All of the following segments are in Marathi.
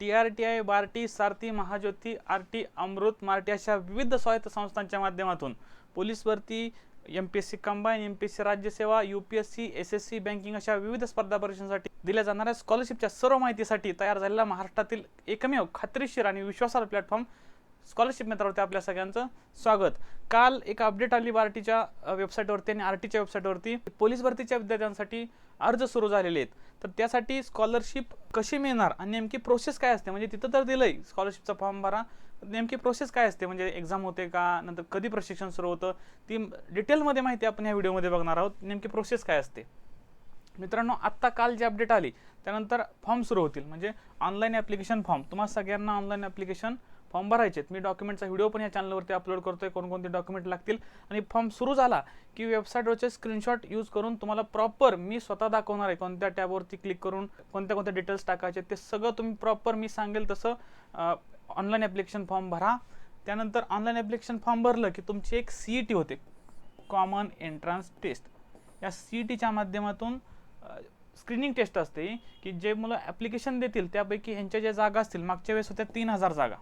T R T I BARTI SARTHI Mahajyoti R T Amrut MARTI अशा विविध स्वायत्त संस्थांच्या माध्यमातून पोलीस भरती M P S C combine M P S C राज्यसेवा U P S C S S C banking अशा विविध स्पर्धा परीक्षांसाठी दिल्या जाणाऱ्या स्कॉलरशिपच्या सर्व माहितीसाठी तयार झालेला महाराष्ट्रातील एकमेव खात्रीशीर आणि विश्वासार्ह प्लॅटफॉर्म स्कॉलरशिप मित्रावरती आपल्या सगळ्यांचं स्वागत. काल एक अपडेट आली बार्टीच्या वेबसाईटवरती आणि आर टीच्या वेबसाईटवरती. पोलीस भरतीच्या विद्यार्थ्यांसाठी अर्ज सुरू झालेले आहेत. तर त्यासाठी स्कॉलरशिप कशी मिळणार आणि नेमकी प्रोसेस काय असते? म्हणजे तिथं तर दिलंय स्कॉलरशिपचा फॉर्म भरा. नेमकी प्रोसेस काय असते? म्हणजे एक्झाम होते का? नंतर कधी प्रशिक्षण सुरू होतं? ती डिटेलमध्ये माहिती आपण या व्हिडिओमध्ये बघणार आहोत. नेमकी प्रोसेस काय असते? मित्रांनो आत्ता काल जी अपडेट आली त्यानंतर फॉर्म सुरू होतील. म्हणजे ऑनलाईन ॲप्लिकेशन फॉर्म. तुम्हाला सगळ्यांना ऑनलाईन ॲप्लिकेशन फॉर्म भरायचे आहेत मी डॉक्युमेंटचा व्हिडिओ पण या चॅनलवरती अपलोड करतोय. कोणकोणते डॉक्युमेंट लागतील? आणि फॉर्म सुरू झाला की वेबसाईटवरचे स्क्रीनशॉट यूज करून तुम्हाला प्रॉपर मी स्वतः दाखवणार आहे. कोणत्या टॅबवरती क्लिक करून कोणत्या कोणत्या डिटेल्स टाकायचे ते सगळं तुम्ही प्रॉपर मी सांगेल तसं ऑनलाईन ॲप्लिकेशन फॉर्म भरा. त्यानंतर ऑनलाईन ॲप्लिकेशन फॉर्म भरलं की तुमची एक सी ई टी होते. कॉमन एंट्रन्स टेस्ट या सी ई टीच्या माध्यमातून स्क्रीनिंग टेस्ट असते की जे मुलं ॲप्लिकेशन देतील त्यापैकी ह्यांच्या ज्या जागा असतील मागच्या वेळेस होत्या तीन हजार जागा.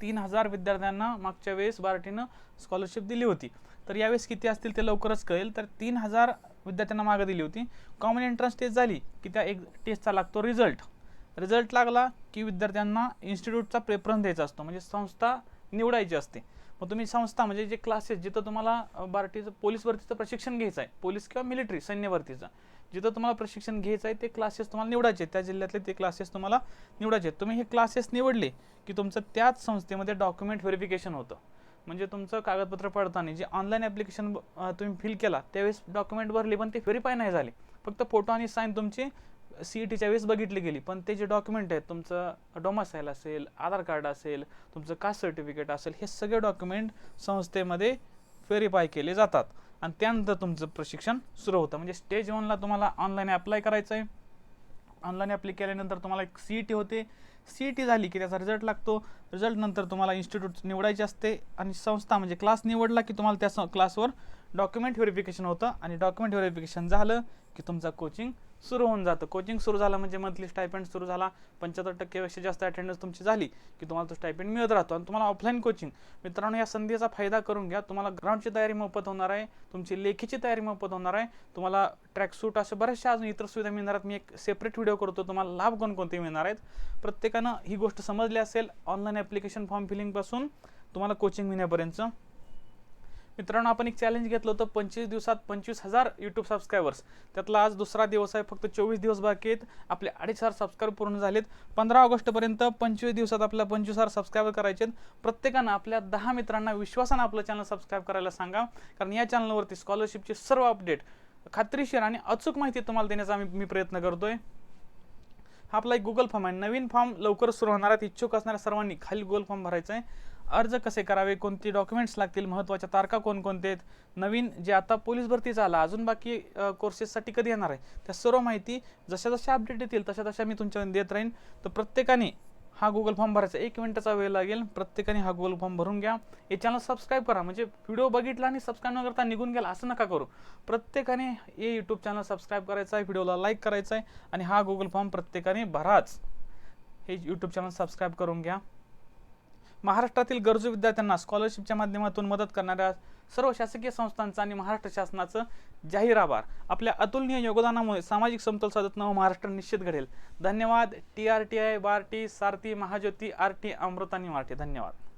तीन हजार विद्यार्थ्यांना मागच्या वेळेस बार्टीनं स्कॉलरशिप दिली होती. तर यावेळेस किती असतील ते लवकरच कळेल. तर तीन हजार विद्यार्थ्यांना मागं दिली होती. कॉमन एंट्रन्स टेस्ट झाली की त्या एक टेस्टचा लागतो रिझल्ट रिझल्ट लागला की विद्यार्थ्यांना इन्स्टिट्यूटचा प्रेफरन्स द्यायचा असतो. म्हणजे संस्था निवडायची असते. मग तुम्ही संस्था म्हणजे जे क्लासेस जिथं तुम्हाला बार्टीचं पोलीस भरतीचं प्रशिक्षण घ्यायचं आहे. पोलीस किंवा मिलिटरी सैन्य भरतीचं जिथं तुम्हाला प्रशिक्षण घ्यायचं आहे ते क्लासेस तुम्हाला निवडायचे त्या जिल्ह्यातले ते क्लासेस तुम्हाला निवडायचे आहेत. तुम्ही हे क्लासेस निवडले की तुमचं त्याच संस्थेमध्ये डॉक्युमेंट व्हेरिफिकेशन होतं. म्हणजे तुमचं कागदपत्र पडताना जे ऑनलाईन ॲप्लिकेशन तुम्ही फिल केला त्यावेळेस डॉक्युमेंट भरले पण ते व्हेरीफाय नाही झाले. फक्त फोटो आणि साईन तुमची सी ई टीच्या वेळेस बघितली गेली पण ते जे डॉक्युमेंट आहेत तुमचं डोमासाईल असेल आधार कार्ड असेल तुमचं कास्ट सर्टिफिकेट असेल हे सगळे डॉक्युमेंट संस्थेमध्ये व्हेरीफाय केले जातात. आणि त्यानंतर तुमचं प्रशिक्षण सुरू होतं. म्हणजे स्टेज वनला तुम्हाला ऑनलाईन अप्लाय करायचं आहे ऑनलाईन अप्लाय केल्यानंतर तुम्हाला एक सी ई टी होते. सी ई टी झाली की त्याचा रिझल्ट लागतो. रिझल्टनंतर तुम्हाला इन्स्टिट्यूट निवडायचे असते आणि संस्था म्हणजे क्लास निवडला की तुम्हाला त्या क्लासवर डॉक्युमेंट व्हेरिफिकेशन होतं. आणि डॉक्युमेंट व्हेरिफिकेशन झालं की तुमचा कोचिंग सुरू होऊन जातं. कोचिंग सुरू झालं म्हणजे मंथली स्टायपेंड सुरू झाला. पंच्याहत्तर टक्केपेक्षा जास्त अटेंडन्स तुमची झाली की तुम्हाला तो स्टायपेंड मिळत राहतो. आणि तुम्हाला ऑफलाईन कोचिंग मित्रांनो या संधीचा फायदा करून घ्या. तुम्हाला ग्राउंडची तयारी मोफत होणार आहे. तुमची लेखीची तयारी मोफत होणार आहे. तुम्हाला ट्रॅक सूट अशा बऱ्याचशा अजून इतर सुविधा मिळणार आहेत. मी एक सेपरेट व्हिडिओ करतो. तुम्हाला लाभ कोणकोणते मिळणार आहेत? प्रत्येकानं ही गोष्ट समजली असेल. ऑनलाईन ॲप्लिकेशन फॉर्म फिलिंगपासून तुम्हाला कोचिंग मिळण्यापर्यंतचं मित्रांनो आपण एक चॅलेंज घेतलं होतं पंचवीस दिवसात पंचवीस हजार यूट्यूब सबस्क्रायबर्स त्यातला आज दुसरा दिवस आहे फक्त चोवीस दिवस बाकी आहेत. आपले अडीच हजार सबस्क्राईब पूर्ण झालेत. पंधरा ऑगस्टपर्यंत पंचवीस दिवसात आपल्याला पंचवीस हजार सबस्क्राईबर करायचे आहेत. प्रत्येकानं आपल्या दहा मित्रांना विश्वासानं आपलं चॅनल सबस्क्राईब करायला सांगा. कारण या चॅनलवरती स्कॉलरशिपचे सर्व अपडेट खात्रीशीर आणि अचूक माहिती तुम्हाला देण्याचा मी मी प्रयत्न करतोय. हा आपला एक गुगल फॉर्म आहे. नवीन फॉर्म लवकर सुरू होणार आहेत. इच्छुक असणाऱ्या सर्वांनी खाली गुगल फॉर्म भरायचा आहे. अर्ज कसे करावे? कोणती डॉक्युमेंट्स लागतील? महत्त्वाच्या तारखा कोणकोणते आहेत? नवीन जे आता पोलीस भरतीचा आला अजून बाकी कोर्सेससाठी कधी येणार आहे? त्या सर्व माहिती जशा जशा अपडेट येतील तशा तशा मी तुमच्या देत राहीन. तर प्रत्येकाने हा गुगल फॉर्म भरायचा एक मिनिटाचा वेळ लागेल. प्रत्येकाने हा गुगल फॉर्म भरून घ्या. हे चॅनल सबस्क्राईब करा. म्हणजे व्हिडिओ बघितला आणि सबस्क्राईब न करता निघून गेला असं नका करू. प्रत्येकाने हे यूट्यूब चॅनल सबस्क्राईब करायचं आहे व्हिडिओला लाईक करायचं आहे आणि हा गुगल फॉर्म प्रत्येकाने भराच. हे यूट्यूब चॅनल सबस्क्राईब करून घ्या. महाराष्ट्रातील गरजू विद्यार्थ्यांना स्कॉलरशिपच्या माध्यमातून मदत करणाऱ्या सर्व शासकीय संस्थांचा आणि महाराष्ट्र शासनाचं जाहीर आभार आपल्या अतुलनीय योगदानामुळे सामाजिक समतोल साधत नवं महाराष्ट्र निश्चित घडेल. धन्यवाद. T R T I BARTI SARTHI Mahajyoti ARTI अमृतानी MARTI धन्यवाद.